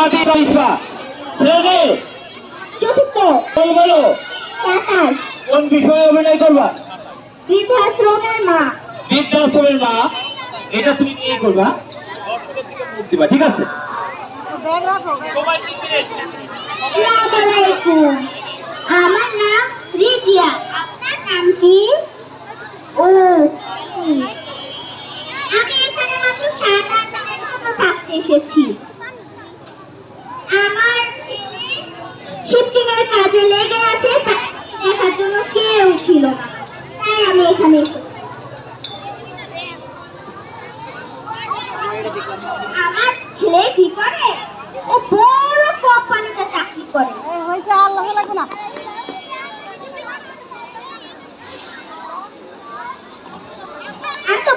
মাটি কারিশমা শ্রেণি চতুর্থ। বল বলো। সাতাশ। কোন বিষয়ে অভিনয় করবা? বৃদ্ধাশ্রমের মা। বৃদ্ধাশ্রমের মা? এটা তুমি নিয়ে করবা? দর্শকের থেকে মুখ দিবা ঠিক আছে? আমার নাম রিজিয়া। আপনার নাম কি? ও আমি এখানে মাত্র সাত আট দিনের জন্য থাকতে এসেছি আমার ছেলে শিফটিংয়ের কাজে লেগে আছে দেখার জন্য কেউ ছিল না। তাই আমি এখানে এসেছি। আমার ছেলে কি করে? ও বড় কোম্পানিতে চাকরি করে। হয়েছে লাগবে না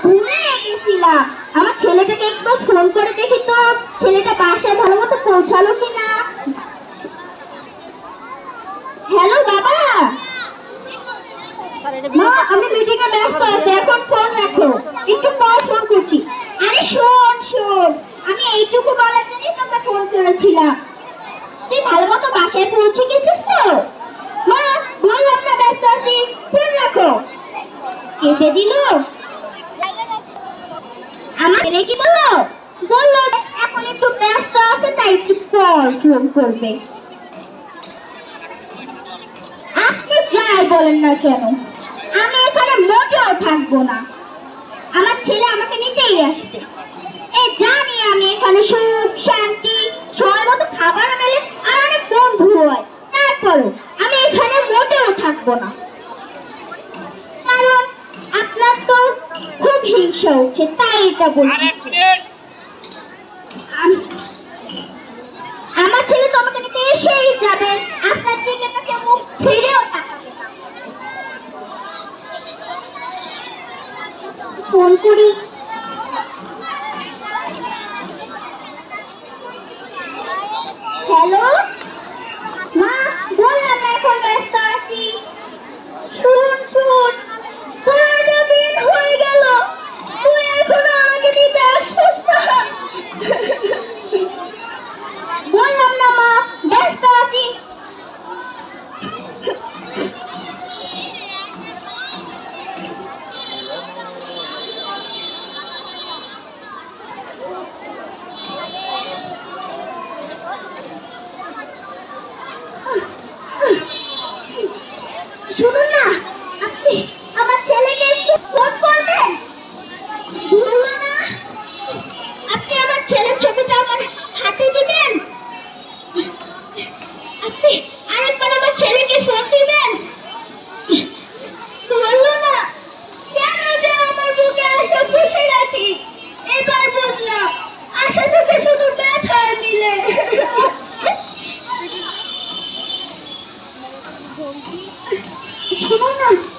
ভুলে গেছিলাম। আমার ছেলেটাকে একবার ফোন করে দেখি তো, ছেলেটা বাসায় ভালো মতো পৌঁছালো কিনা হ্যালো বাবা স্যার এটা মা, আমি মিটিং এ ব্যস্ত আছি, এখন ফোন রাখো। একটু পর ফোন করছি। আরে শোন শোন, আমি এইটুকু বলার জন্যই তোকে ফোন করেছিলাম। তুই ভালো মতো বাসায় পৌঁছে গেছিস তো? মা বললাম না ব্যস্ত আছি। ফোন রাখো। কেটে দিল। আমার কি বলল? বলল এখন একটু ব্যস্ত আছে, তাই একটু পর ফোন করবে। আপনি যাই বলেন না কেন। আমি এখানে মোটেও থাকব না। আমার ছেলে আমাকে নিতেই আসবে। এ জানি আমি এখানে সুখ, শান্তি, সময় মতো খাবার মেলে আর অনেক বন্ধু হয়। তারপরও আমি এখানে মোটেও থাকব না। কারণ আপনার তো খুব হিংসা হচ্ছে, তাই এটা বলছি আম- আমার ছেলে তো আমাকে নিতে এসেই যাবে আপনার দিকে তাকে মুখ ফিরেও তাকাবে না ফোন করি। হ্যালো মা বল না এখন ব্যস্ত শুনুন না, আপনি আমার ছেলেকে একটু ফোন করবেন? আপনি আমার ছেলের ছবিটা আমার হাতে দিবেন। আপনি আরে Come on.